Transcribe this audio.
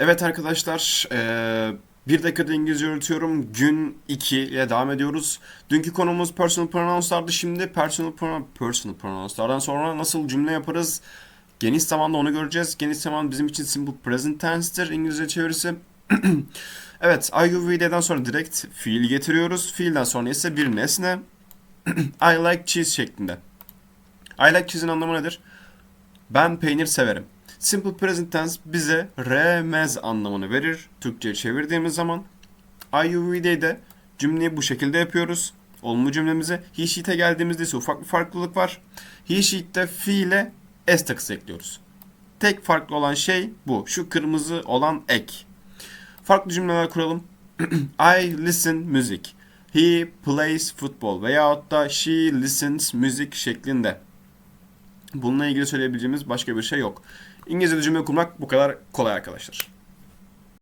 Evet arkadaşlar, eee, bir dakikada İngilizce öğretiyorum. Gün 2 ile devam ediyoruz. Dünkü konumuz personal pronouns'lardı. Şimdi personal, pronoun, personal pronouns'lardan sonra nasıl cümle yaparız? Geniş zamanda onu göreceğiz. Geniş zaman bizim için simple present tense'tir İngilizce çevirisi. evet, IUV'den sonra direkt fiil getiriyoruz. Fiilden sonra ise bir nesne. I like cheese şeklinde. I like cheese'in anlamı nedir? Ben peynir severim. Simple present tense bize remez anlamını verir. Türkçe'ye çevirdiğimiz zaman. IUV'de de cümleyi bu şekilde yapıyoruz. Olumlu cümlemizi. He sheet'e geldiğimizde ise ufak bir farklılık var. He sheet'te fiile s takısı ekliyoruz. Tek farklı olan şey bu. Şu kırmızı olan ek. Farklı cümleler kuralım. I listen music. He plays football veyahut da she listens music şeklinde. Bununla ilgili söyleyebileceğimiz başka bir şey yok. İngilizce'de cümle kurmak bu kadar kolay arkadaşlar.